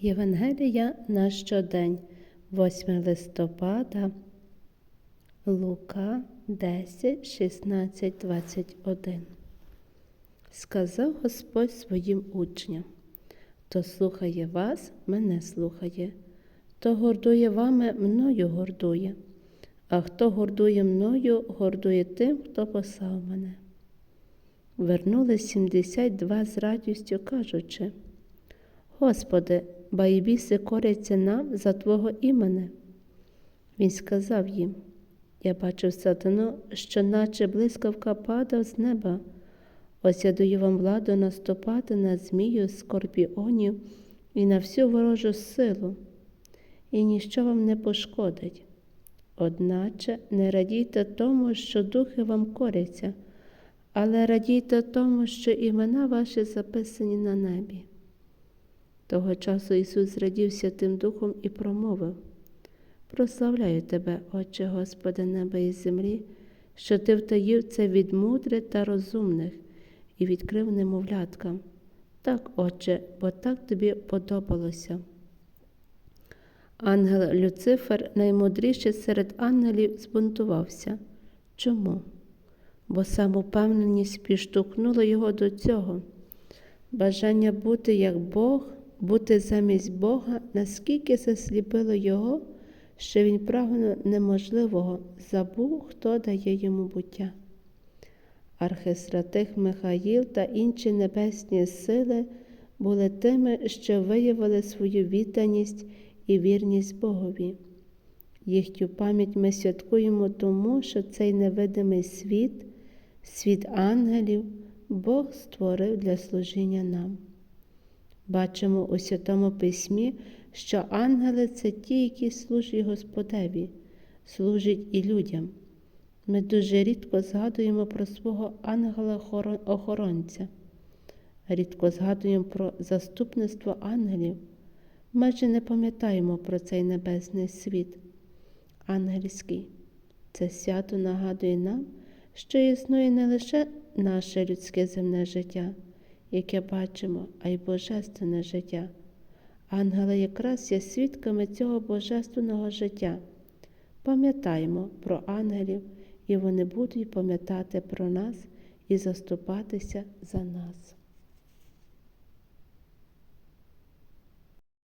Євангелія на щодень, 8 листопада, Лука 10, 16, 21. Сказав Господь своїм учням: Хто слухає вас, мене слухає, хто гордує вами, мною гордує, а хто гордує мною, гордує тим, хто послав мене. Вернули 72 з радістю, кажучи, Господи, ба і біси коряться нам за Твого імене. Він сказав їм, я бачив сатану, що наче блискавка падав з неба. Ось я даю вам владу наступати на змію скорпіонів і на всю ворожу силу, і ніщо вам не пошкодить. Одначе не радійте тому, що духи вам коряться, але радійте тому, що імена ваші записані на небі. Того часу Ісус зрадів Святим Духом і промовив: Прославляю Тебе, Отче Господи неба і землі, що Ти втаїв це від мудрих та розумних і відкрив немовляткам. Так, Отче, бо так тобі подобалося. Ангел Люцифер, наймудріший серед ангелів, збунтувався. Чому? Бо самоупевненість підштовхнула його до цього. Бажання бути як Бог, бути замість Бога, наскільки засліпило його, що він прагнув неможливого, забув, хто дає йому буття. Архистратих Михаїл та інші небесні сили були тими, що виявили свою відданість і вірність Богові. Їхню пам'ять ми святкуємо тому, що цей невидимий світ, світ ангелів, Бог створив для служіння нам. Бачимо у Святому Письмі, що ангели це ті, які служать Господеві, служать і людям. Ми дуже рідко згадуємо про свого ангела-охоронця, рідко згадуємо про заступництво ангелів, майже не пам'ятаємо про цей небесний світ. Ангельський. Це свято нагадує нам, що існує не лише наше людське земне життя, яке бачимо, а й божественне життя. Ангели якраз є свідками цього божественного життя. Пам'ятаємо про ангелів, і вони будуть пам'ятати про нас і заступатися за нас.